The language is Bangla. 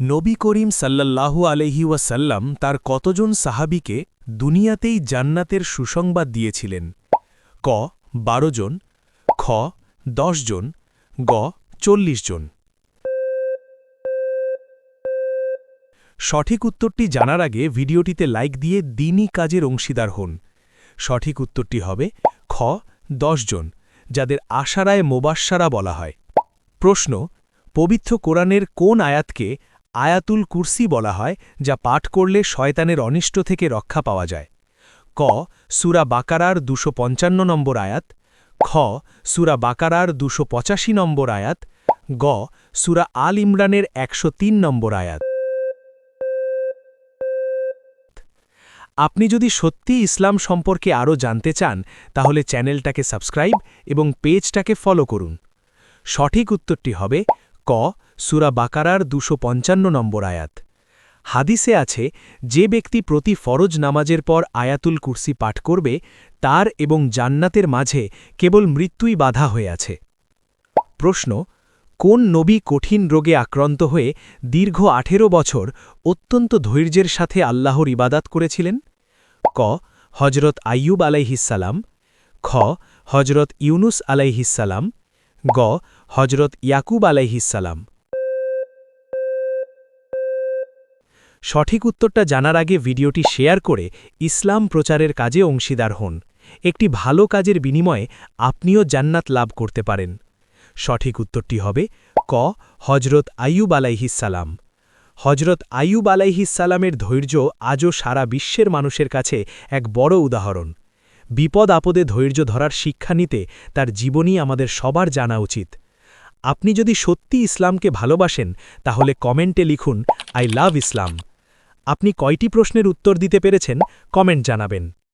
নবী করিম সাল্লাল্লাহু আলহি ওয়াসাল্লাম তার কতজন সাহাবিকে দুনিয়াতেই জান্নাতের সুসংবাদ দিয়েছিলেন? ক, বারো জন। খ, দশ জন। গ, চল্লিশ জন। সঠিক উত্তরটি জানার আগে ভিডিওটিতে লাইক দিয়ে দিনই কাজের অংশীদার হন। সঠিক উত্তরটি হবে খ, দশ জন, যাদের আশারায় মোবাশ্বারা বলা হয়। প্রশ্ন, পবিত্র কোরআনের কোন আয়াতকে আয়াতুল কুরসি বলা হয়, যা পাঠ করলে শয়তানের অনিষ্ট থেকে রক্ষা পাওয়া যায়। ক, সুরা বাকারার দুশো নম্বর আয়াত। খ, সুরা বাকারার দুশো পঁচাশি নম্বর আয়াত। গ, সুরা আল ইমরানের একশো তিন নম্বর আয়াত। আপনি যদি সত্যি ইসলাম সম্পর্কে আরও জানতে চান, তাহলে চ্যানেলটাকে সাবস্ক্রাইব এবং পেজটাকে ফলো করুন। সঠিক উত্তরটি হবে, ক সুরা বাকারার দুশো নম্বর আয়াত। হাদিসে আছে, যে ব্যক্তি প্রতি ফরজ নামাজের পর আয়াতুল কুরসি পাঠ করবে, তার এবং জান্নাতের মাঝে কেবল মৃত্যুই বাধা হয়ে আছে। প্রশ্ন, কোন নবী কঠিন রোগে আক্রান্ত হয়ে দীর্ঘ আঠেরো বছর অত্যন্ত ধৈর্যের সাথে আল্লাহর ইবাদাত করেছিলেন? ক হজরত আইয়ুব আলাইহিসালাম খ হজরত ইউনুস আলাইহিসালাম গ হজরত ইয়াকুব আলাইহিসালাম সঠিক উত্তরটা জানার আগে ভিডিওটি শেয়ার করে ইসলাম প্রচারের কাজে অংশীদার হন। একটি ভালো কাজের বিনিময়ে আপনিও জান্নাত লাভ করতে পারেন। সঠিক উত্তরটি হবে ক হজরত আইয়ুব আলাইহিসালাম হজরত আইয়ুব আলাইহিসালামের ধৈর্য আজও সারা বিশ্বের মানুষের কাছে এক বড় উদাহরণ। বিপদ আপদে ধৈর্য ধরার শিক্ষা নিতে তার জীবনই আমাদের সবার জানা উচিত। আপনি যদি সত্যি ইসলামকে ভালোবাসেন, তাহলে কমেন্টে লিখুন, আই লাভ ইসলাম। আপনি কয়টি প্রশ্নের উত্তর দিতে পেরেছেন কমেন্ট জানাবেন।